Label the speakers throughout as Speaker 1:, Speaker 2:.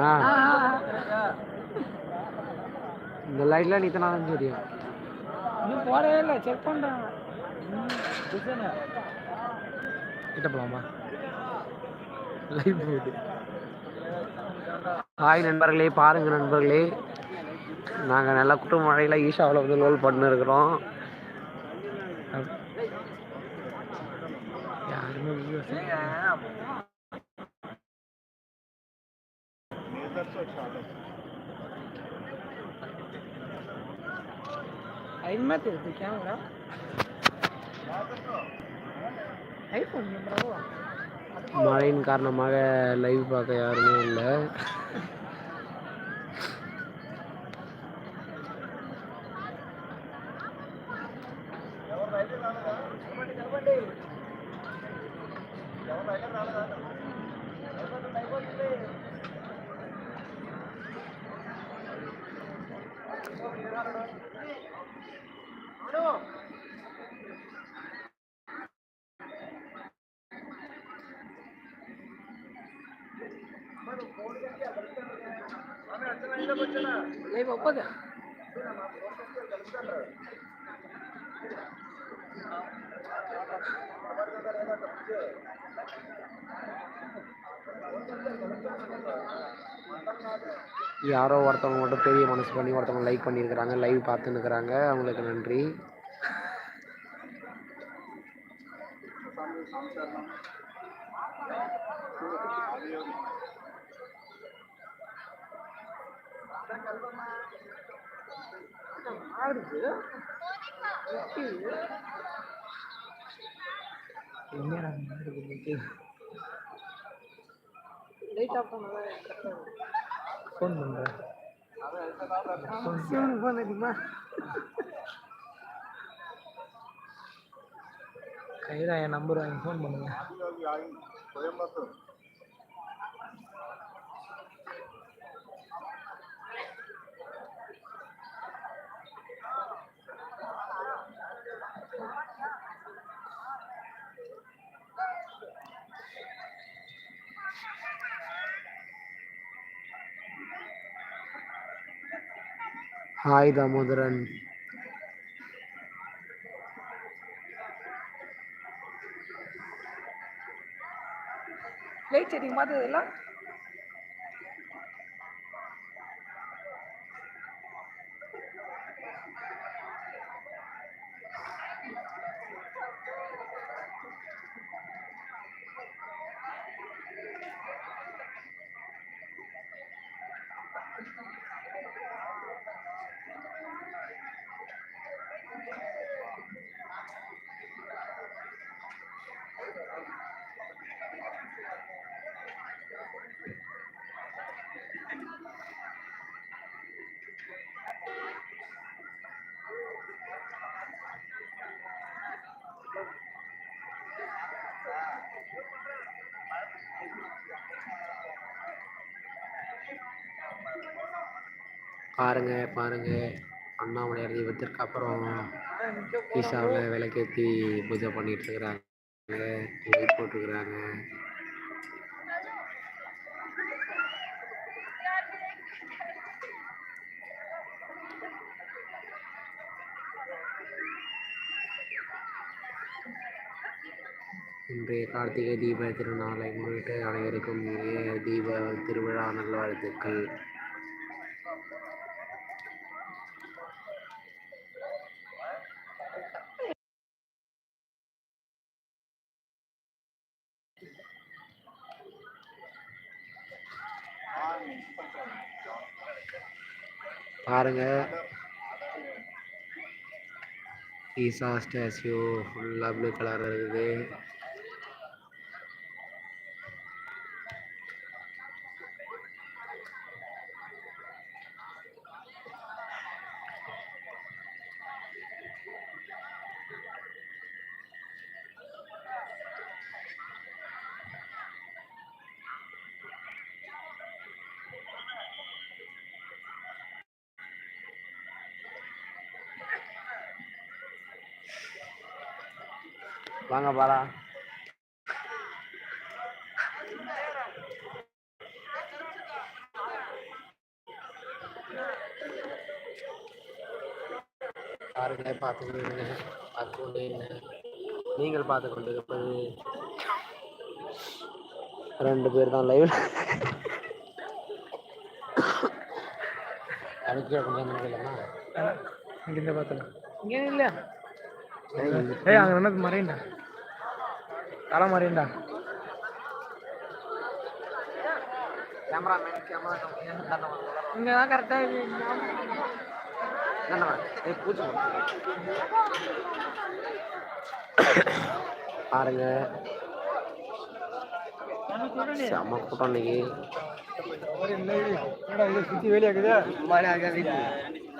Speaker 1: ஆ. இந்த லைட்லாம் நீத்தனா தான் தெரியும்.
Speaker 2: இன்னும் போடவே இல்லை செக் பண்ணுறாங்க
Speaker 1: கிட்ட போலாமா? லைவ் ஹாய் நண்பர்களே பாருங்க நண்பர்களே. நாங்கள் நல்லா குட்டு மழையில் ஈஷாவில் வந்து லோல் பண்ணி இருக்கிறோம் யாருமே video செய்யல.
Speaker 2: ஐமா தெரியுது கேமரா ஐஃபோன் ப்ரோ
Speaker 1: மழையின் காரணமாக லைவ் பார்க்க யாருமே இல்லை யாரோ ஒருத்தவங்க மட்டும் பெரிய மனசு பண்ணி ஒருத்தவங்க லைக் பண்ணியிருக்கிறாங்க லைவ் பார்த்துன்னு இருக்கிறாங்க. அவங்களுக்கு நன்றி.
Speaker 2: ஆடுது. லைட் ஆஃப் பண்ணா
Speaker 1: ஃபோன் பண்ணுறேன்
Speaker 2: சிவனுக்கு ஃபோன் அடிக்குமா
Speaker 1: கையில் என் நம்பர் வாங்கி ஃபோன் பண்ணுங்க. ஹாய் தாமோதரன்
Speaker 2: லைட் செட்டிங் பார்த்ததில்ல
Speaker 1: பாருங்க பாருங்க. அண்ணாமலையார் தீபத்திற்கு அப்புறம் ஈஷாவில் விளக்கேற்றி பூஜை பண்ணிட்டு இருக்கிறாங்க. லைட் போட்டுருக்குறாங்க இன்றைய கார்த்திகை தீப திருநாளை முன்னிட்டு அனைவருக்கும் தீப திருவிழா நல்வாழ்த்துக்கள். பாருங்க. ஈசா ஸ்டாச்சு ஃபுல்லாக ப்ளூ கலர் இருக்குது. வாங்க பாலா பாருங்களே பார்த்து பார்த்து கொண்டே நீங்கள் பார்த்து கொண்டிருப்பது ரெண்டு பேர் தான் லைவ் அனுப்பிட கொஞ்சம் இல்லைன்னா
Speaker 2: இங்கே பார்த்தலாம் இங்கே இல்லை. ஏய் அங்கே என்ன தலை மறையண்டா
Speaker 1: கேமராமேன் கேமரா
Speaker 2: இங்கே தான் கரெக்டாக
Speaker 1: ஏய் பூச்சி பாருங்க. செம்ம கூட்டம் இன்னைக்கு.
Speaker 2: சுற்றி வேலையாக்குது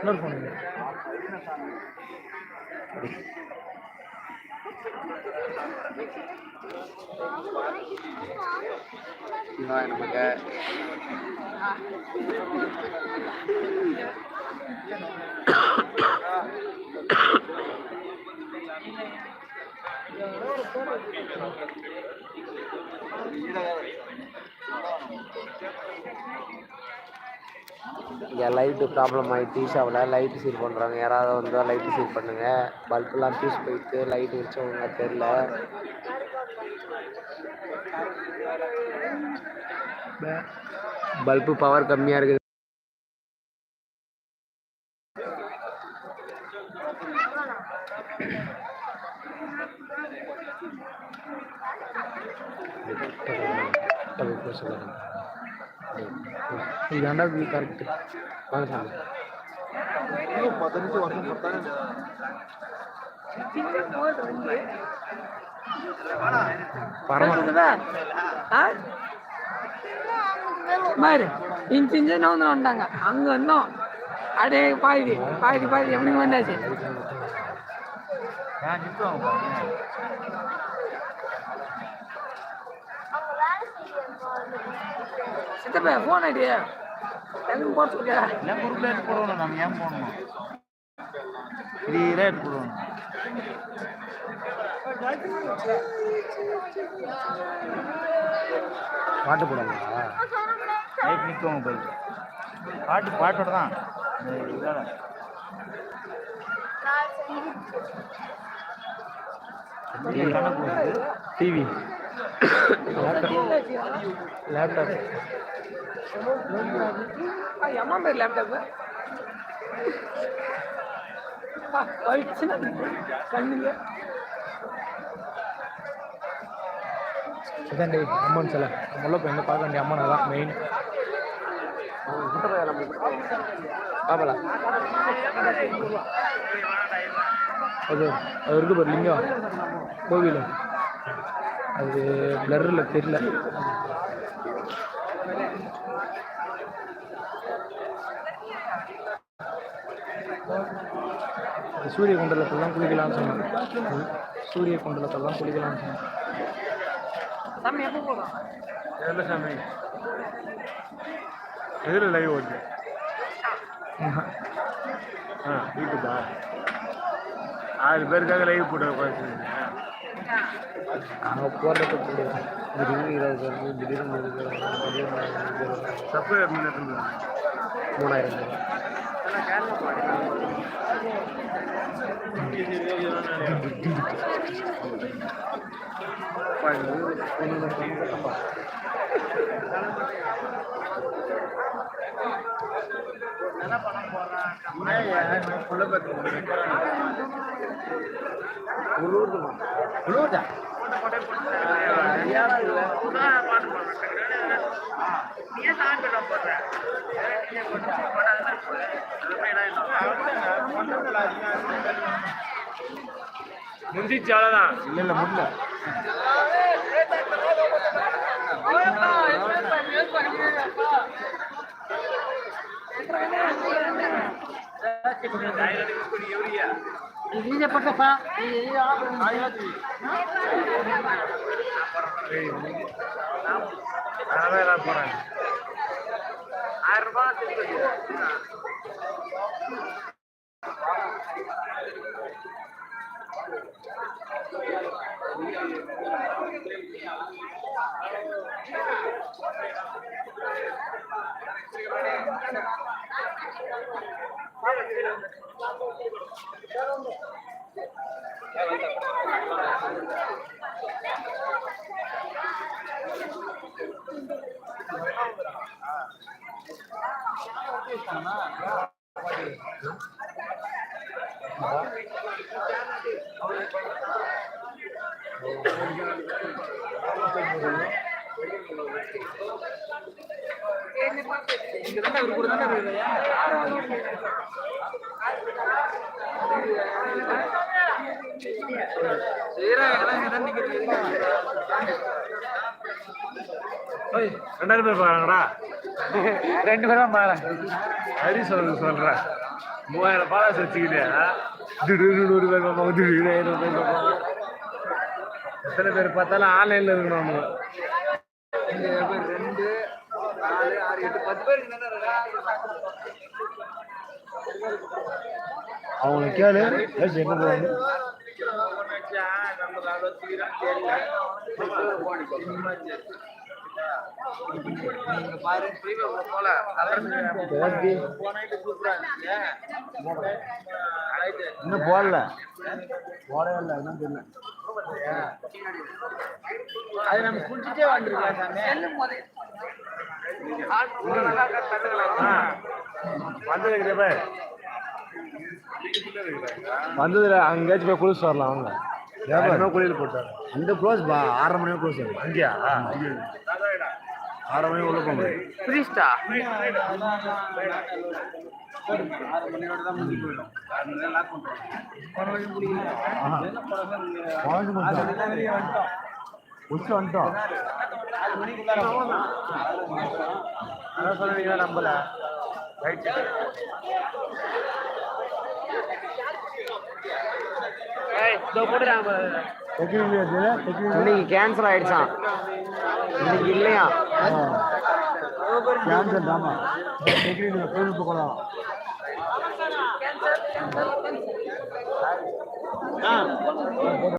Speaker 2: இன்னொரு ஃபோன்
Speaker 1: இதான் நமக்கு இங்கே லைட்டு ப்ராப்ளம் ஆகிட்டு ஈஷாவில் லைட்டு சீர் பண்ணுறாங்க யாராவது வந்தால் லைட்டு சீர் பண்ணுங்கள் பல்பெலாம் பீஸ் போயிட்டு லைட் வச்சவங்க தெரில பல்பு பவர் கம்மியாக இருக்குது.
Speaker 2: இதாண்டா வியூ கரெக்ட்?
Speaker 1: வாங்க சாமி.
Speaker 2: பரவாயில்ல. பாரு இன்ச்சு இன்ச்சு வந்து வந்தாங்க அங்க வந்தோம் அப்படியே பாதி பாதி பாதி எப்படி வந்தாச்சு? சித்தப்பா ஃபோன் அடி எங்க போட்டு சொல்லியா
Speaker 3: எல்லாம் குரூப்ல எடுத்து போடணும் நம்ம ஏன் போடணும் கிளியரா எடுத்து போடணும்
Speaker 1: பாட்டு போடுவாங்களா
Speaker 3: லைட் நிற்கும் போய் பாட்டு பாட்டோட தான். இது.
Speaker 2: டிவி லேப்டாப் அம்மா பேர் லேப்டாப் கண்ணுங்க அதான் அம்மன் சில முல்லை போய் என்ன பார்க்க வேண்டிய அம்மன் தான் மெயின்
Speaker 1: பாப்பலா
Speaker 2: அது அது இருக்கு பாரு லிங்கம் கோவில் அது பிளரில் தெரியல. சூரிய குண்டலத்தில் தான் குளிக்கலாம்னு சொன்னாங்க. சூரிய குண்டலத்தில் தான் குளிக்கலாம்னு சொன்னாங்க. சாமி
Speaker 3: எதில் லைவ் ஓடுது ஆ. யூடியூபா ஆறு பேருக்காக லைவ் போட்டு உட்காந்து
Speaker 1: அங்கே போடுறது திடீர்னு இருபது பேர் திடீர்னு நூறு பேர் திடீர்னு மூணாயிரம் பேர். உள்ளூர்தா
Speaker 3: முடிஞ்சிச்சு அவ்வளோதான் இல்லை இல்லை முடியல அதனால நான் போகிறேன்
Speaker 1: ஆயிரம் ரூபாய் திருப்பதி
Speaker 3: ஓய் ரெண்டாயிரம் பேர் பாருங்கடா
Speaker 1: ரெண்டு பேரும் பாருங்க
Speaker 3: ஹரி சொல்றது சொல்றேன் மூவாயிரம் பாலாஸ் வச்சுக்கிட்டேன் திடீர்னு நூறு பேர் பார்ப்பாங்க திடீர்னு ஐநூறு பேர் பார்ப்பாங்க எத்தனை பேர் பார்த்தாலும் ஆன்லைனில் இருக்கணும் அவங்க.
Speaker 1: ரெண்டு நாலு ஆறு எட்டு பத்து பேர்
Speaker 3: அவங்களை கேளு. ஏசி எங்க போவாங்க
Speaker 1: பாரு பிரீமியம் போல
Speaker 3: இன்னும் போடல. போடவே இல்லை என்ன தெரியல.
Speaker 1: அது நம்ம குடிச்சிட்டே வந்துருக்கலாம்
Speaker 3: பாரு. வந்ததுல அங்கேயாச்சும் போய் குளிச்சு வரலாம் அவங்க குளியல் போட்டாரு அந்த க்ளோஸ் பா ஆறரை மணி க்ளோஸ் ஆகும். அங்கேயா? ஆறரை மணி உள்ள போக முடியும்
Speaker 1: ஃப்ரீஸ்டா
Speaker 3: உச்சு வந்துட்டோம் நம்பல? ரைட்
Speaker 1: இன்னைக்கு கேன்சல் ஆயிடுச்சான் இன்னைக்கு இல்லையா?
Speaker 3: கேன்சர் தாமா தொழில்நுட்ப கூட.